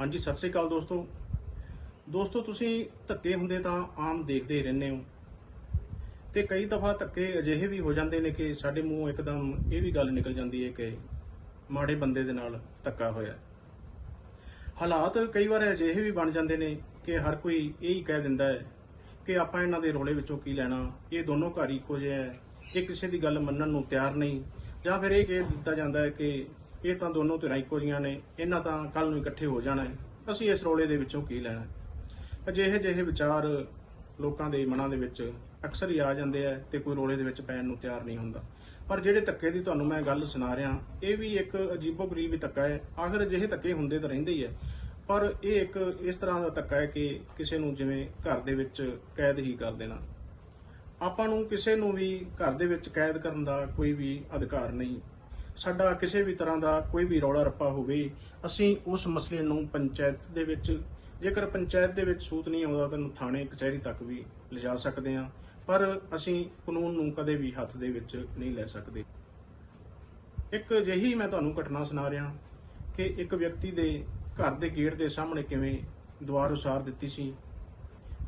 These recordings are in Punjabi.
ਹਾਂਜੀ, ਸਤਿ ਸ੍ਰੀ ਅਕਾਲ ਦੋਸਤੋ। ਦੋਸਤੋ, ਤੁਸੀਂ ਧੱਕੇ ਹੁੰਦੇ ਤਾਂ ਆਮ ਦੇਖਦੇ ਹੀ ਰਹਿੰਦੇ ਹੋ। ਤੇ ਕਈ ਦਫਾ ਧੱਕੇ ਅਜਿਹੇ ਵੀ ਹੋ ਜਾਂਦੇ ਨੇ ਕਿ ਸਾਡੇ ਮੂੰਹ ਇੱਕਦਮ ਇਹ ਵੀ ਗੱਲ ਨਿਕਲ ਜਾਂਦੀ ਹੈ ਕਿ ਮਾੜੇ ਬੰਦੇ ਦੇ ਨਾਲ ਧੱਕਾ ਹੋਇਆ। ਹਾਲਾਤ ਕਈ ਵਾਰ ਅਜਿਹੇ ਵੀ ਬਣ ਜਾਂਦੇ ਨੇ ਕਿ ਹਰ ਕੋਈ ਇਹ ਹੀ ਕਹਿ ਦਿੰਦਾ ਹੈ ਕਿ ਆਪਾਂ ਇਹਨਾਂ ਦੇ ਰੋਲੇ ਵਿੱਚੋਂ ਕੀ ਲੈਣਾ? ਇਹ ਦੋਨੋਂ ਘਰ ਇੱਕੋ ਜਿਹੇ ਹੈ। ਇਹ ਕਿਸੇ ਦੀ ਗੱਲ ਮੰਨਣ ਨੂੰ ਤਿਆਰ ਨਹੀਂ। ਜਾਂ ਫਿਰ ਇਹ ਕਹਿ ਦਿੱਤਾ ਜਾਂਦਾ ਹੈ ਕਿ ਇਹ ਤਾਂ ਦੋਨੋਂ ਧਿਰਾਂ ਇੱਕੋ ਜਿਹੀਆਂ ਨੇ, ਇਹਨਾਂ ਤਾਂ ਕੱਲ ਨੂੰ ਇਕੱਠੇ ਹੋ ਜਾਣਾ ਹੈ। ਅਸੀਂ ਇਸ ਰੋਲੇ ਦੇ ਵਿੱਚੋਂ ਕੀ ਲੈਣਾ ਹੈ? ਅਜਿਹੇ ਜਿਹੇ ਵਿਚਾਰ ਲੋਕਾਂ ਦੇ ਮਨਾਂ ਦੇ ਵਿੱਚ ਅਕਸਰ ਹੀ ਆ ਜਾਂਦੇ ਆ ਤੇ ਕੋਈ ਰੋਲੇ ਦੇ ਵਿੱਚ ਪੈਣ ਨੂੰ ਤਿਆਰ ਨਹੀਂ ਹੁੰਦਾ। ਪਰ ਜਿਹੜੇ ਧੱਕੇ ਦੀ ਤੁਹਾਨੂੰ ਮੈਂ ਗੱਲ ਸੁਣਾ ਰਿਹਾ, ਇਹ ਵੀ ਇੱਕ ਅਜੀਬੋ-ਗਰੀਬ ਧੱਕਾ ਹੈ। ਆਖਰ ਅਜਿਹੇ ਧੱਕੇ ਹੁੰਦੇ ਤਾਂ ਰਹਿੰਦੇ ਹੀ ਹੈ। ਪਰ ਇਹ ਇੱਕ ਇਸ ਤਰ੍ਹਾਂ ਦਾ ਧੱਕਾ ਹੈ ਕਿ ਕਿਸੇ ਨੂੰ ਜਿਵੇਂ ਘਰ ਦੇ ਵਿੱਚ ਕੈਦ ਹੀ ਕਰ ਦੇਣਾ। ਆਪਾਂ ਨੂੰ ਕਿਸੇ ਨੂੰ ਵੀ ਘਰ ਦੇ ਵਿੱਚ ਕੈਦ ਕਰਨ ਦਾ ਕੋਈ ਵੀ ਅਧਿਕਾਰ ਨਹੀਂ। ਸਾਡਾ ਕਿਸੇ ਵੀ ਤਰ੍ਹਾਂ ਦਾ ਕੋਈ ਵੀ ਰੌਲਾ ਰੱਪਾ ਹੋਵੇ, ਅਸੀਂ ਉਸ ਮਸਲੇ ਨੂੰ ਪੰਚਾਇਤ ਦੇ ਵਿੱਚ, ਜੇਕਰ ਪੰਚਾਇਤ ਦੇ ਵਿੱਚ ਸੂਤ ਨਹੀਂ ਆਉਂਦਾ, ਤਾਂ ਥਾਣੇ, ਕਚਹਿਰੀ ਤੱਕ ਵੀ ਲਿਜਾ ਸਕਦੇ ਹਾਂ। ਪਰ ਅਸੀਂ ਕਾਨੂੰਨ ਨੂੰ ਕਦੇ ਵੀ ਹੱਥ ਦੇ ਵਿੱਚ ਨਹੀਂ ਲੈ ਸਕਦੇ। ਇੱਕ ਅਜਿਹੀ ਮੈਂ ਤੁਹਾਨੂੰ ਘਟਨਾ ਸੁਣਾ ਰਿਹਾ ਕਿ ਇੱਕ ਵਿਅਕਤੀ ਦੇ ਘਰ ਦੇ ਗੇਟ ਦੇ ਸਾਹਮਣੇ ਕਿਵੇਂ ਦੁਆਰ ਉਸਾਰ ਦਿੱਤੀ ਸੀ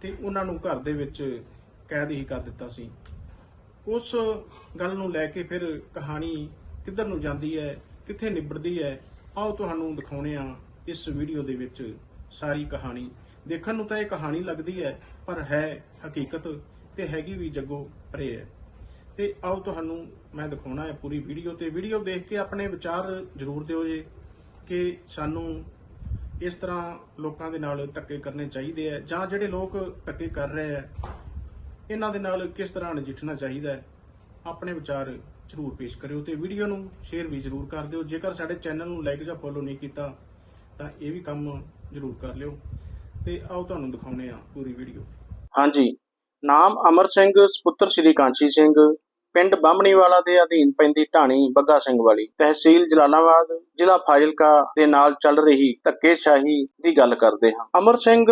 ਤੇ ਉਹਨਾਂ ਨੂੰ ਘਰ ਦੇ ਵਿੱਚ ਕੈਦ ਹੀ ਕਰ ਦਿੱਤਾ ਸੀ। ਉਸ ਗੱਲ ਨੂੰ ਲੈ ਕੇ ਫਿਰ ਕਹਾਣੀ ਕਿੱਧਰ ਨੂੰ ਜਾਂਦੀ ਹੈ, ਕਿੱਥੇ ਨਿਬੜਦੀ ਹੈ, ਆਓ ਤੁਹਾਨੂੰ ਦਿਖਾਉਣੇ ਆ ਇਸ ਵੀਡੀਓ ਦੇ ਵਿੱਚ ਸਾਰੀ ਕਹਾਣੀ। ਦੇਖਣ ਨੂੰ ਤਾਂ ਇਹ ਕਹਾਣੀ ਲੱਗਦੀ ਹੈ, ਪਰ ਹੈ ਹਕੀਕਤ ਤੇ ਹੈਗੀ ਵੀ ਜੱਗੋ ਪਰੇ ਹੈ। ਤੇ ਆਓ ਤੁਹਾਨੂੰ ਮੈਂ ਦਿਖਾਉਣਾ ਹੈ ਪੂਰੀ ਵੀਡੀਓ ਤੇ ਵੀਡੀਓ ਦੇਖ ਕੇ ਆਪਣੇ ਵਿਚਾਰ ਜ਼ਰੂਰ ਦਿਓ ਜੇ ਕਿ ਸਾਨੂੰ ਇਸ ਤਰ੍ਹਾਂ ਲੋਕਾਂ ਦੇ ਨਾਲ ਧੱਕੇ ਕਰਨੇ ਚਾਹੀਦੇ ਆ ਜਾਂ ਜਿਹੜੇ ਲੋਕ ਧੱਕੇ ਕਰ ਰਹੇ ਆ ਇਹਨਾਂ ਦੇ ਨਾਲ ਕਿਸ ਤਰ੍ਹਾਂ ਨਜਿੱਠਣਾ ਚਾਹੀਦਾ ਆਪਣੇ ਵਿਚਾਰ ਜ਼ਰੂਰ ਪੇਸ਼ ਕਰਿਓ ਤੇ ਵੀਡੀਓ ਨੂੰ ਸ਼ੇਅਰ ਵੀ ਜ਼ਰੂਰ ਕਰ ਦਿਓ। ਜੇਕਰ ਸਾਡੇ ਚੈਨਲ ਨੂੰ ਲਾਈਕ ਜਾਂ ਫੋਲੋ ਨਹੀਂ ਕੀਤਾ, ਤਾਂ ਇਹ ਵੀ ਕੰਮ ਜ਼ਰੂਰ ਕਰ ਲਿਓ। ਤੇ ਆਓ ਤੁਹਾਨੂੰ ਦਿਖਾਉਨੇ ਆ ਪੂਰੀ ਵੀਡੀਓ। ਹਾਂਜੀ। ਨਾਮ ਅਮਰ ਸਿੰਘ ਸੁਪੁੱਤਰ ਸ੍ਰੀ ਕਾਂਚੀ ਸਿੰਘ, ਪਿੰਡ ਬਾਹਮਣੀਵਾਲਾ ਦੇ ਅਧੀਨ ਪੈਂਦੀ ਢਾਣੀ ਬੱਗਾ ਸਿੰਘ ਵਾਲੀ। ਤਹਿਸੀਲ ਜਲਾਲਾਬਾਦ, ਜ਼ਿਲ੍ਹਾ ਫਾਜ਼ਿਲਕਾ ਦੇ ਨਾਲ ਚੱਲ ਰਹੀ ਧੱਕੇਸ਼ਾਹੀ ਦੀ ਗੱਲ ਕਰਦੇ ਹਾਂ। ਅਮਰ ਸਿੰਘ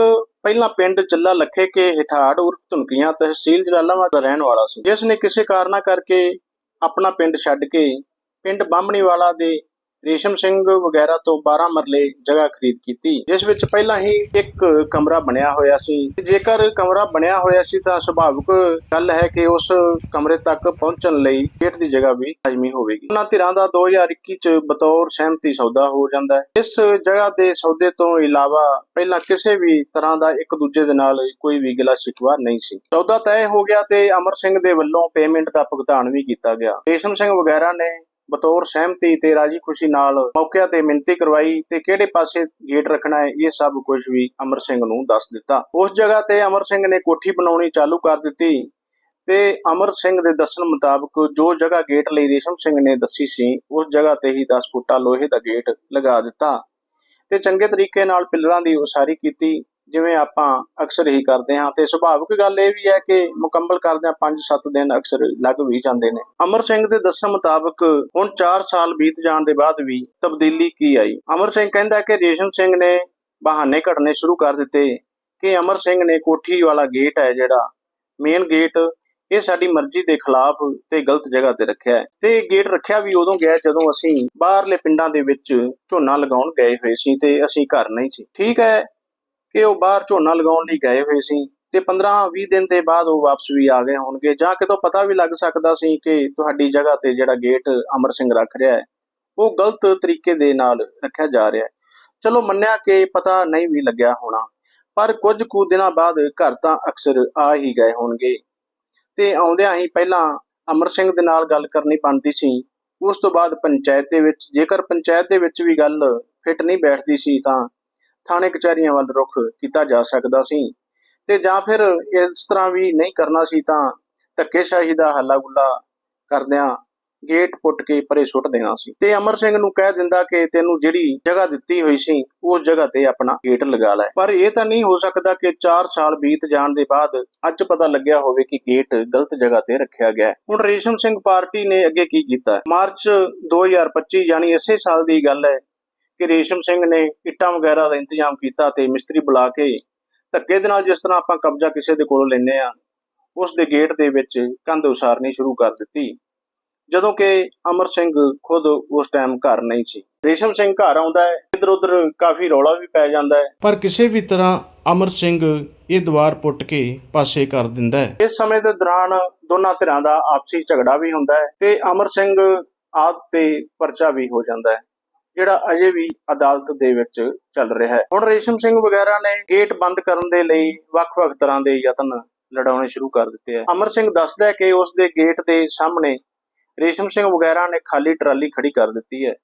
ਪਹਿਲਾਂ ਪਿੰਡ ਚੱਲਾ ਲੱਖੇ ਕੇ ਹਿਠਾੜ ਉਰਫ ਧੁਨਕੀਆਂ ਤਹਿਸੀਲ ਜਲਾਲਾਬਾਦ ਦਾ ਰਹਿਣ ਵਾਲਾ ਸੀ। ਜਿਸ ਨੇ ਕਿਸੇ ਕਾਰਨਾ ਕਰਕੇ ਆਪਣਾ ਪਿੰਡ ਛੱਡ ਕੇ ਪਿੰਡ ਬਾਹਮਣੀਵਾਲਾ ਦੇ ਰੇਸ਼ਮ ਸਿੰਘ ਵਗੈਰਾ ਤੋਂ 12 ਮਰਲੇ ਜਗ੍ਹਾ ਖਰੀਦ ਕੀਤੀ। ਜਿਸ ਵਿੱਚ ਪਹਿਲਾਂ ਹੀ ਇੱਕ ਕਮਰਾ ਬਣਿਆ ਹੋਇਆ ਸੀ। ਜੇਕਰ ਕਮਰਾ ਬਣਿਆ ਹੋਇਆ ਸੀ ਤਾਂ ਸੁਭਾਵਿਕ ਗੱਲ ਹੈ ਕਿ ਉਸ ਕਮਰੇ ਤੱਕ ਪਹੁੰਚਣ ਲਈ ਗੇਟ ਦੀ ਜਗ੍ਹਾ ਵੀ ਲਾਜ਼ਮੀ ਹੋਵੇਗੀ। ਉਹਨਾਂ ਧਿਰਾਂ ਦਾ 2021 ਚ ਬਤੌਰ ਸਹਿਮਤੀ ਸੌਦਾ ਹੋ ਜਾਂਦਾ ਹੈ। ਇਸ ਜਗ੍ਹਾ ਦੇ ਸੌਦੇ ਤੋਂ ਇਲਾਵਾ ਪਹਿਲਾਂ ਕਿਸੇ ਵੀ ਤਰ੍ਹਾਂ ਦਾ ਇੱਕ ਦੂਜੇ ਦੇ ਨਾਲ ਕੋਈ ਵੀ ਗਿਲਾ ਸ਼ਿਕਵਾ ਨਹੀਂ ਸੀ। ਸੌਦਾ ਤੈਅ ਹੋ ਗਿਆ ਤੇ ਅਮਰ ਸਿੰਘ ਦੇ ਵੱਲੋਂ ਪੇਮੈਂਟ ਦਾ ਭੁਗਤਾਨ ਵੀ ਕੀਤਾ ਗਿਆ। ਰੇਸ਼ਮ ਸਿੰਘ ਵਗੈਰਾ ਨੇ ਬਤੌਰ ਸਹਿਮਤੀ ਤੇ ਰਾਜੀ ਖੁਸ਼ੀ ਨਾਲ ਮੌਕਿਆਂ ਤੇ ਮਿੰਤੀ ਕਰਵਾਈ ਤੇ ਕਿਹੜੇ ਪਾਸੇ ਗੇਟ ਰੱਖਣਾ ਹੈ, ਇਹ ਸਭ ਕੁਝ ਵੀ ਅਮਰ ਸਿੰਘ ਨੂੰ ਦੱਸ ਦਿੱਤਾ। ਉਸ ਜਗ੍ਹਾ ਤੇ ਅਮਰ ਸਿੰਘ ਨੇ ਕੋਠੀ ਬਣਾਉਣੀ ਚਾਲੂ ਕਰ ਦਿੱਤੀ ਤੇ ਅਮਰ ਸਿੰਘ ਦੇ ਦੱਸਣ ਮੁਤਾਬਕ ਜੋ ਜਗ੍ਹਾ ਗੇਟ ਲਈ ਰੇਸ਼ਮ ਸਿੰਘ ਨੇ ਦੱਸੀ ਸੀ, ਉਸ ਜਗ੍ਹਾ ਤੇ ਹੀ 10 ਫੁੱਟਾ ਲੋਹੇ ਦਾ ਗੇਟ ਲਗਾ ਦਿੱਤਾ ਤੇ ਚੰਗੇ ਤਰੀਕੇ ਨਾਲ ਪਿਲਰਾਂ ਦੀ ਉਸਾਰੀ ਕੀਤੀ। ਜਿਵੇਂ ਆਪਾਂ ਅਕਸਰ ਹੀ ਕਰਦੇ ਹਾਂ, ਤੇ ਸੁਭਾਵਿਕ ਗੱਲ ਇਹ ਵੀ ਹੈ ਕਿ ਮੁਕੰਮਲ ਕਰਦਿਆਂ 5-7 ਦਿਨ ਅਕਸਰ ਲੱਗ ਵੀ ਜਾਂਦੇ ਨੇ। ਅਮਰ ਸਿੰਘ ਦੇ ਦੱਸਣ ਮੁਤਾਬਕ ਹੁਣ 4 ਸਾਲ ਬੀਤ ਜਾਣ ਦੇ ਬਾਅਦ ਵੀ ਤਬਦੀਲੀ ਕੀ ਆਈ? ਅਮਰ ਸਿੰਘ ਕਹਿੰਦਾ ਕਿ ਰੇਸ਼ਮ ਸਿੰਘ ਨੇ ਬਹਾਨੇ ਘੜਨੇ ਸ਼ੁਰੂ ਕਰ ਦਿੱਤੇ ਕਿ ਅਮਰ ਸਿੰਘ ਨੇ ਕੋਠੀ ਵਾਲਾ ਗੇਟ ਹੈ ਜਿਹੜਾ ਮੇਨ ਗੇਟ ਇਹ ਸਾਡੀ ਮਰਜ਼ੀ ਦੇ ਖਿਲਾਫ ਤੇ ਗਲਤ ਜਗ੍ਹਾ ਤੇ ਰੱਖਿਆ ਹੈ। ਤੇ ਇਹ ਗੇਟ ਰੱਖਿਆ ਵੀ ਉਦੋਂ ਗਿਆ ਜਦੋਂ ਅਸੀਂ ਬਾਹਰਲੇ ਪਿੰਡਾਂ ਦੇ ਵਿੱਚ ਝੋਨਾ ਲਗਾਉਣ ਗਏ ਹੋਏ ਸੀ ਤੇ ਅਸੀਂ ਘਰ ਨਹੀਂ ਸੀ। ਠੀਕ ਹੈ ਕਿ ਉਹ ਬਾਹਰ ਝੋਨਾ ਲਗਾਉਣ ਲਈ ਗਏ ਹੋਏ ਸੀ ਤੇ 15-20 ਦਿਨ ਦੇ ਬਾਅਦ ਉਹ ਵਾਪਸ ਵੀ ਆ ਗਏ ਹੋਣਗੇ ਜਾਂ ਕਿਤੋਂ ਪਤਾ ਵੀ ਲੱਗ ਸਕਦਾ ਸੀ ਕਿ ਤੁਹਾਡੀ ਜਗ੍ਹਾ ਤੇ ਜਿਹੜਾ ਗੇਟ ਅਮਰ ਸਿੰਘ ਰੱਖ ਰਿਹਾ ਹੈ, ਉਹ ਗਲਤ ਤਰੀਕੇ ਦੇ ਨਾਲ ਰੱਖਿਆ ਜਾ ਰਿਹਾ ਹੈ। ਚਲੋ ਮੰਨਿਆ ਕਿ ਪਤਾ ਨਹੀਂ ਵੀ ਲੱਗਿਆ ਹੋਣਾ, ਪਰ ਕੁਝ ਕੁ ਦਿਨਾਂ ਬਾਅਦ ਘਰ ਤਾਂ ਅਕਸਰ ਆ ਹੀ ਗਏ ਹੋਣਗੇ। ਤੇ ਆਉਂਦਿਆਂ ਹੀ ਪਹਿਲਾਂ ਅਮਰ ਸਿੰਘ ਦੇ ਨਾਲ ਗੱਲ ਕਰਨੀ ਬਣਦੀ ਸੀ, ਉਸ ਤੋਂ ਬਾਅਦ ਪੰਚਾਇਤ ਦੇ ਵਿੱਚ ਜੇਕਰ ਪੰਚਾਇਤ ਦੇ ਵਿੱਚ ਵੀ ਗੱਲ ਫਿੱਟ ਨਹੀਂ ਬੈਠਦੀ ਸੀ ਤਾਂ ਥਾਣੇ ਕਚਹਿਰੀਆਂ ਵੱਲ ਰੁਖ ਕੀਤਾ ਜਾ ਸਕਦਾ ਸੀ ਤੇ ਜਾਂ ਫਿਰ ਇਸ ਤਰ੍ਹਾਂ ਵੀ ਨਹੀਂ ਕਰਨਾ ਸੀ ਤਾਂ ਧੱਕੇਸ਼ਾਹੀ ਦਾ ਹੱਲਾ ਗੁੱਲਾ ਕਰਦਿਆਂ ਗੇਟ ਪੁੱਟ ਕੇ ਪਰੇ ਸੁੱਟ ਦੇਣਾ ਸੀ ਤੇ ਅਮਰ ਸਿੰਘ ਨੂੰ ਕਹਿ ਦਿੰਦਾ ਕਿ ਤੈਨੂੰ ਜਿਹੜੀ ਜਗ੍ਹਾ ਦਿੱਤੀ ਹੋਈ ਸੀ, ਉਸ ਜਗ੍ਹਾ ਤੇ ਆਪਣਾ ਗੇਟ ਲਗਾ ਲੈ ਪਰ ਇਹ ਤਾਂ ਨਹੀਂ ਹੋ ਸਕਦਾ ਕਿ 4 ਸਾਲ ਬੀਤ ਜਾਣ ਦੇ ਬਾਅਦ ਅੱਜ ਪਤਾ ਲੱਗਿਆ ਹੋਵੇ ਕਿ ਗੇਟ ਗਲਤ ਜਗ੍ਹਾ ਤੇ ਰੱਖਿਆ ਗਿਆ ਹੈ। ਹੁਣ ਰੇਸ਼ਮ ਸਿੰਘ ਪਾਰਟੀ ਨੇ ਅੱਗੇ ਕੀ ਕੀਤਾ ਹੈ? ਮਾਰਚ 2025 ਯਾਨੀ ਇਸੇ ਸਾਲ ਦੀ ਗੱਲ ਹੈ ਕਿ ਰੇਸ਼ਮ ਸਿੰਘ ਨੇ ਇੱਟਾਂ ਵਗੈਰਾ ਦਾ ਇੰਤਜ਼ਾਮ ਕੀਤਾ ਤੇ ਮਿਸਤਰੀ ਬੁਲਾ ਕੇ ਧੱਕੇ ਦੇ ਨਾਲ ਜਿਸ ਤਰ੍ਹਾਂ ਆਪਾਂ ਕਬਜ਼ਾ ਕਿਸੇ ਦੇ ਕੋਲੋਂ ਲੈਨੇ ਆ ਉਸ ਦੇ ਗੇਟ ਦੇ ਵਿੱਚ ਕੰਧ ਉਸਾਰਨੀ ਸ਼ੁਰੂ ਕਰ ਦਿੱਤੀ। ਜਦੋਂ ਕਿ ਅਮਰ ਸਿੰਘ ਖੁਦ ਉਸ ਟਾਈਮ ਘਰ ਨਹੀਂ ਸੀ। ਰੇਸ਼ਮ ਸਿੰਘ ਘਰ ਆਉਂਦਾ ਹੈ ਇਧਰ ਉਧਰ ਕਾਫੀ ਰੌਲਾ ਵੀ ਪੈ ਜਾਂਦਾ ਹੈ। ਪਰ ਕਿਸੇ ਵੀ ਤਰ੍ਹਾਂ ਅਮਰ ਸਿੰਘ ਇਹ ਦੀਵਾਰ ਪੁੱਟ ਕੇ ਪਾਸੇ ਕਰ ਦਿੰਦਾ ਹੈ। ਇਸ ਸਮੇਂ ਦੇ ਦੌਰਾਨ ਦੋਨਾਂ ਧਿਰਾਂ ਦਾ ਆਪਸੀ ਝਗੜਾ ਵੀ ਹੁੰਦਾ ਹੈ ਤੇ ਅਮਰ ਸਿੰਘ ਆਦ ਤੇ ਪਰਚਾ ਵੀ ਹੋ ਜਾਂਦਾ ਹੈ। ਜਿਹੜਾ ਅਜੇ ਵੀ ਅਦਾਲਤ ਦੇ ਵਿੱਚ ਚੱਲ ਰਿਹਾ ਹੈ। ਹੁਣ ਰੇਸ਼ਮ ਸਿੰਘ ਵਗੈਰਾ ਨੇ ਗੇਟ ਬੰਦ ਕਰਨ ਦੇ ਲਈ ਵੱਖ-ਵੱਖ ਤਰ੍ਹਾਂ ਦੇ ਯਤਨ ਲੜਾਉਣੇ ਸ਼ੁਰੂ ਕਰ ਦਿੱਤੇ ਹੈ। ਅਮਰ ਸਿੰਘ ਦੱਸਦਾ ਹੈ ਕਿ ਉਸ ਦੇ ਗੇਟ ਦੇ ਸਾਹਮਣੇ ਰੇਸ਼ਮ ਸਿੰਘ ਵਗੈਰਾ ਨੇ ਖਾਲੀ ਟਰਾਲੀ ਖੜੀ ਕਰ ਦਿੱਤੀ ਹੈ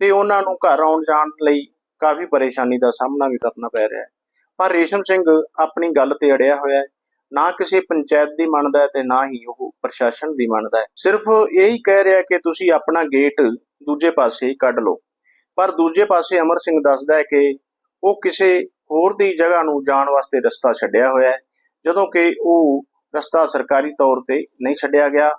ਤੇ ਉਹਨਾਂ ਨੂੰ ਘਰ ਆਉਣ ਜਾਣ ਲਈ ਕਾਫੀ ਪਰੇਸ਼ਾਨੀ ਦਾ ਸਾਹਮਣਾ ਵੀ ਕਰਨਾ ਪੈ ਰਿਹਾ ਹੈ। ਪਰ ਰੇਸ਼ਮ ਸਿੰਘ ਆਪਣੀ ਗੱਲ ਤੇ ਅੜਿਆ ਹੋਇਆ ਹੈ। ਨਾ ਕਿਸੇ ਪੰਚਾਇਤ ਦੀ ਮੰਨਦਾ ਹੈ ਤੇ ਨਾ ਹੀ ਉਹ ਪ੍ਰਸ਼ਾਸਨ ਦੀ ਮੰਨਦਾ ਹੈ। ਸਿਰਫ ਇਹੀ ਕਹਿ ਰਿਹਾ ਕਿ ਤੁਸੀਂ ਆਪਣਾ ਗੇਟ ਦੂਜੇ ਪਾਸੇ ਕੱਢ ਲਓ। ਪਰ ਦੂਜੇ ਪਾਸੇ ਅਮਰ ਸਿੰਘ ਦੱਸਦਾ ਹੈ ਕਿ ਉਹ ਕਿਸੇ ਹੋਰ ਦੀ ਜਗ੍ਹਾ ਨੂੰ ਜਾਣ ਵਾਸਤੇ ਰਸਤਾ ਛੱਡਿਆ ਹੋਇਆ ਹੈ, ਜਦੋਂ ਕਿ ਉਹ ਰਸਤਾ ਸਰਕਾਰੀ ਤੌਰ ਤੇ ਨਹੀਂ ਛੱਡਿਆ ਗਿਆ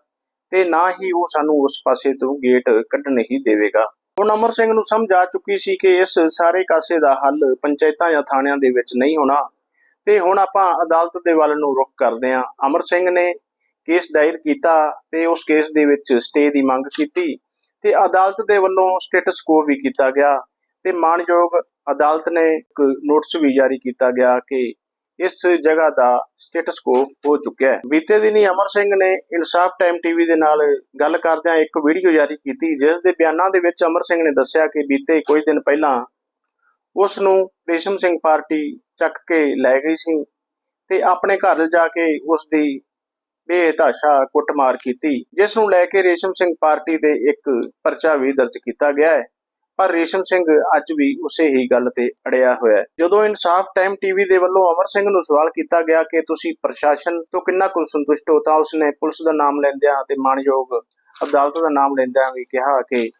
ਤੇ ਨਾ ਹੀ ਉਹ ਸਾਨੂੰ ਉਸ ਪਾਸੇ ਤੋਂ ਗੇਟ ਕੱਢਣ ਹੀ ਦੇਵੇਗਾ। ਹੁਣ ਅਮਰ ਸਿੰਘ ਨੂੰ ਸਮਝ ਆ ਚੁੱਕੀ ਸੀ ਕਿ ਇਸ ਸਾਰੇ ਕਾਸੇ ਦਾ ਹੱਲ ਪੰਚਾਇਤਾਂ ਜਾਂ ਥਾਣਿਆਂ ਦੇ ਵਿੱਚ ਨਹੀਂ ਹੋਣਾ ਤੇ ਹੁਣ ਆਪਾਂ ਅਦਾਲਤ ਦੇ ਵੱਲ ਨੂੰ ਰੁਖ ਕਰਦੇ ਹਾਂ। ਅਮਰ ਸਿੰਘ ਨੇ ਕੇਸ ਦਾਇਰ ਕੀਤਾ ਤੇ ਉਸ ਕੇਸ ਦੇ ਵਿੱਚ ਸਟੇ ਦੀ ਮੰਗ ਕੀਤੀ। ਤੇ ਅਦਾਲਤ ਦੇ ਵੱਲੋਂ ਸਟੇਟਸ ਕੋ ਵੀ ਕੀਤਾ ਗਿਆ ਤੇ ਮਾਨਯੋਗ ਅਦਾਲਤ ਨੇ ਇੱਕ ਨੋਟਿਸ ਵੀ ਜਾਰੀ ਕੀਤਾ ਗਿਆ ਕਿ ਇਸ ਜਗ੍ਹਾ ਦਾ ਸਟੇਟਸ ਕੋ ਹੋ ਚੁੱਕਿਆ ਹੈ। ਬੀਤੇ ਦਿਨੀ ਅਮਰ ਸਿੰਘ ਨੇ ਇਨਸਾਫ ਟਾਈਮ ਟੀਵੀ ਦੇ ਨਾਲ ਗੱਲ ਕਰਦਿਆਂ ਇੱਕ ਵੀਡੀਓ ਜਾਰੀ ਕੀਤੀ, ਜਿਸ ਦੇ ਬਿਆਨਾਂ ਦੇ ਵਿੱਚ ਅਮਰ ਸਿੰਘ ਨੇ ਦੱਸਿਆ ਕਿ ਬੀਤੇ ਕੁਝ ਦਿਨ ਪਹਿਲਾਂ ਉਸ ਨੂੰ ਰੇਸ਼ਮ ਸਿੰਘ ਪਾਰਟੀ ਚੱਕ ਕੇ ਲੈ ਗਈ ਸੀ ਤੇ ਆਪਣੇ ਘਰ ਜਾ ਕੇ ਉਸ ਦੀ ਬੇਹਤਾਸ਼ਾ ਕੁੱਟਮਾਰ ਕੀਤੀ, ਜਿਸ ਨੂੰ ਲੈ ਕੇ ਰੇਸ਼ਮ ਸਿੰਘ ਪਾਰਟੀ ਦੇ ਇੱਕ ਪਰਚਾ ਵੀ ਦਰਜ ਕੀਤਾ ਗਿਆ ਹੈ। ਪਰ ਰੇਸ਼ਮ ਸਿੰਘ ਅੱਜ ਵੀ ਉਸੇ ਹੀ ਗੱਲ ਤੇ ਅੜਿਆ ਹੋਇਆ ਹੈ। ਜਦੋਂ ਇਨਸਾਫ ਟਾਈਮ ਟੀਵੀ ਦੇ ਵੱਲੋਂ ਅਮਰ ਸਿੰਘ ਨੂੰ ਸਵਾਲ ਕੀਤਾ ਗਿਆ ਕਿ ਤੁਸੀਂ ਪ੍ਰਸ਼ਾਸਨ ਤੋਂ ਕਿੰਨਾ ਕੁ ਸੰਤੁਸ਼ਟ ਹੋ ਤਾਂ ਉਸਨੇ ਪੁਲਿਸ ਦਾ ਨਾਮ ਲੈਂਦਿਆਂ ਤੇ ਮਾਨਯੋਗ ਅਦਾਲਤ ਦਾ ਨਾਮ ਲੈਂਦਿਆਂ ਵੀ ਕਿਹਾ ਕਿ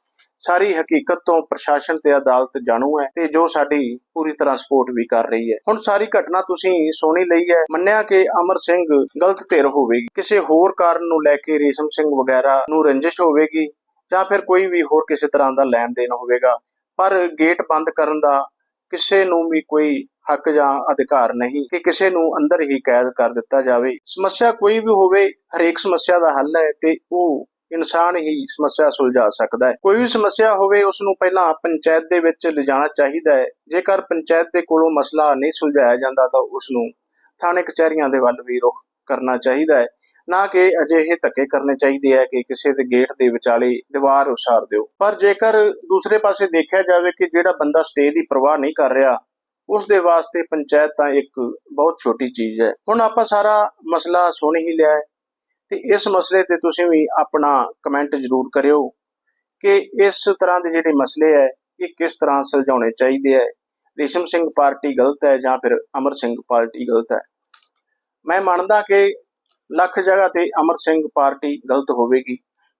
ਸਾਰੀ ਹਕੀਕਤ ਤੋਂ ਪ੍ਰਸ਼ਾਸਨ ਤੇ ਅਦਾਲਤ ਜਾਣੂ ਹੈ ਤੇ ਜੋ ਸਾਡੀ ਪੂਰੀ ਤਰ੍ਹਾਂ ਸਪੋਰਟ ਵੀ ਕਰ ਰਹੀ ਹੈ। ਹੁਣ ਸਾਰੀ ਘਟਨਾ ਤੁਸੀਂ ਸੁਣੀ ਲਈ ਹੈ। ਮੰਨਿਆ ਕਿ ਅਮਰ ਸਿੰਘ ਗਲਤ ਧਿਰ ਹੋਵੇਗੀ। ਕਿਸੇ ਹੋਰ ਕਾਰਨ ਨੂੰ ਲੈ ਕੇ ਰੇਸ਼ਮ ਸਿੰਘ ਵਗੈਰਾ ਨੂੰ ਰੰਜਿਸ਼ ਹੋਵੇਗੀ ਜਾਂ ਫਿਰ ਕੋਈ ਵੀ ਹੋਰ ਕਿਸੇ ਤਰ੍ਹਾਂ ਦਾ ਲੈਣ ਦੇਣ ਹੋਵੇਗਾ। ਪਰ ਗੇਟ ਬੰਦ ਕਰਨ ਦਾ ਕਿਸੇ ਨੂੰ ਵੀ ਕੋਈ ਹੱਕ ਜਾਂ ਅਧਿਕਾਰ ਨਹੀਂ ਕਿ ਕਿਸੇ ਨੂੰ ਅੰਦਰ ਹੀ ਕੈਦ ਕਰ ਦਿੱਤਾ ਜਾਵੇ। ਸਮੱਸਿਆ ਕੋਈ ਵੀ ਹੋਵੇ, ਹਰੇਕ ਸਮੱਸਿਆ ਦਾ ਹੱਲ ਹੈ ਤੇ ਉਹ ਇਨਸਾਨ ਹੀ ਸਮੱਸਿਆ ਸੁਲਝਾ ਸਕਦਾ ਹੈ। ਕੋਈ ਵੀ ਸਮੱਸਿਆ ਹੋਵੇ ਉਸ ਨੂੰ ਪਹਿਲਾਂ ਪੰਚਾਇਤ ਦੇ ਵਿੱਚ ਲਿਜਾਣਾ ਚਾਹੀਦਾ ਹੈ। ਜੇਕਰ ਪੰਚਾਇਤ ਦੇ ਕੋਲੋਂ ਮਸਲਾ ਨਹੀਂ ਸੁਲਝਾਇਆ ਜਾਂਦਾ, ਤਾਂ ਉਸ ਨੂੰ ਥਾਣੇ ਕਚਹਿਰੀਆਂ ਦੇ ਵੱਲ ਵੀ ਰੁਖ ਕਰਨਾ ਚਾਹੀਦਾ ਹੈ। ਨਾ ਕਿ ਅਜਿਹੇ ਧੱਕੇ ਕਰਨੇ ਚਾਹੀਦੇ ਹੈ ਕਿ ਕਿਸੇ ਦੇ ਗੇਟ ਦੇ ਵਿਚਾਲੇ ਦੀਵਾਰ ਉਸਾਰ ਦਿਓ। ਪਰ ਜੇਕਰ ਦੂਸਰੇ ਪਾਸੇ ਦੇਖਿਆ ਜਾਵੇ ਕਿ ਜਿਹੜਾ ਬੰਦਾ ਸਟੇ ਦੀ ਪਰਵਾਹ ਨਹੀਂ ਕਰ ਰਿਹਾ ਉਸ ਦੇ ਵਾਸਤੇ ਪੰਚਾਇਤ ਤਾਂ ਇੱਕ ਬਹੁਤ ਛੋਟੀ ਚੀਜ਼ ਹੈ। ਹੁਣ ਆਪਾਂ ਸਾਰਾ ਮਸਲਾ ਸੁਣ ਹੀ ਲਿਆ ਹੈ। ਤੇ ਇਸ ਮਸਲੇ ਤੇ ਤੁਸੀਂ ਵੀ ਆਪਣਾ ਕਮੈਂਟ ਜ਼ਰੂਰ ਕਰਿਓ ਕਿ ਇਸ ਤਰ੍ਹਾਂ ਦੇ ਜਿਹੜੇ ਮਸਲੇ ਹੈ, ਇਹ ਕਿਸ ਤਰ੍ਹਾਂ ਸੁਲਝਾਉਣੇ ਚਾਹੀਦੇ ਹੈ? ਰੇਸ਼ਮ ਸਿੰਘ ਪਾਰਟੀ ਗਲਤ ਹੈ ਜਾਂ ਫਿਰ ਅਮਰ ਸਿੰਘ ਪਾਰਟੀ ਗਲਤ ਹੈ? ਮੈਂ ਮੰਨਦਾ ਕਿ ਲੱਖ ਜਗ੍ਹਾ ਤੇ ਅਮਰ ਸਿੰਘ ਪਾਰਟੀ ਗਲਤ ਹੋਵੇਗੀ,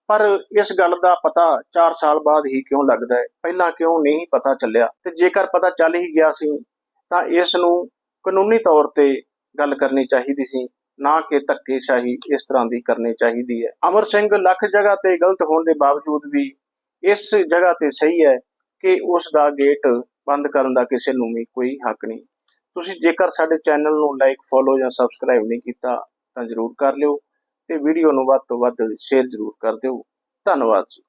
ਪਰ ਇਸ ਗੱਲ ਦਾ ਪਤਾ 4 ਸਾਲ ਬਾਅਦ ਹੀ ਕਿਉਂ ਲੱਗਦਾ ਹੈ? ਪਹਿਲਾਂ ਕਿਉਂ ਨਹੀਂ ਪਤਾ ਚੱਲਿਆ? ਤੇ ਜੇਕਰ ਪਤਾ ਚੱਲ ਹੀ ਗਿਆ ਸੀ, ਤਾਂ ਇਸ ਨੂੰ ਕਾਨੂੰਨੀ ਤੌਰ ਤੇ ਗੱਲ ਕਰਨੀ ਚਾਹੀਦੀ ਸੀ। ਨਾ ਕਿ ਧੱਕੇਸ਼ਾਹੀ ਇਸ ਤਰ੍ਹਾਂ ਦੀ ਕਰਨੀ ਚਾਹੀਦੀ ਹੈ। ਅਮਰ ਸਿੰਘ ਲੱਖ ਜਗ੍ਹਾ ਤੇ ਗਲਤ ਹੋਣ ਦੇ ਬਾਵਜੂਦ ਵੀ ਇਸ ਜਗ੍ਹਾ ਤੇ ਸਹੀ ਹੈ ਕਿ ਉਸ ਦਾ ਗੇਟ ਬੰਦ ਕਰਨ ਦਾ ਕਿਸੇ ਨੂੰ ਵੀ ਕੋਈ ਹੱਕ ਨਹੀਂ। ਤੁਸੀਂ ਜੇਕਰ ਸਾਡੇ ਚੈਨਲ ਨੂੰ ਲਾਈਕ ਫੋਲੋ ਜਾਂ ਸਬਸਕ੍ਰਾਈਬ ਨਹੀਂ ਕੀਤਾ ਤਾਂ ਜਰੂਰ ਕਰ ਲਿਓ ਤੇ ਵੀਡੀਓ ਨੂੰ ਵੱਧ ਤੋਂ ਵੱਧ ਸ਼ੇਅਰ ਜਰੂਰ ਕਰ ਦਿਓ। ਧੰਨਵਾਦ ਜੀ।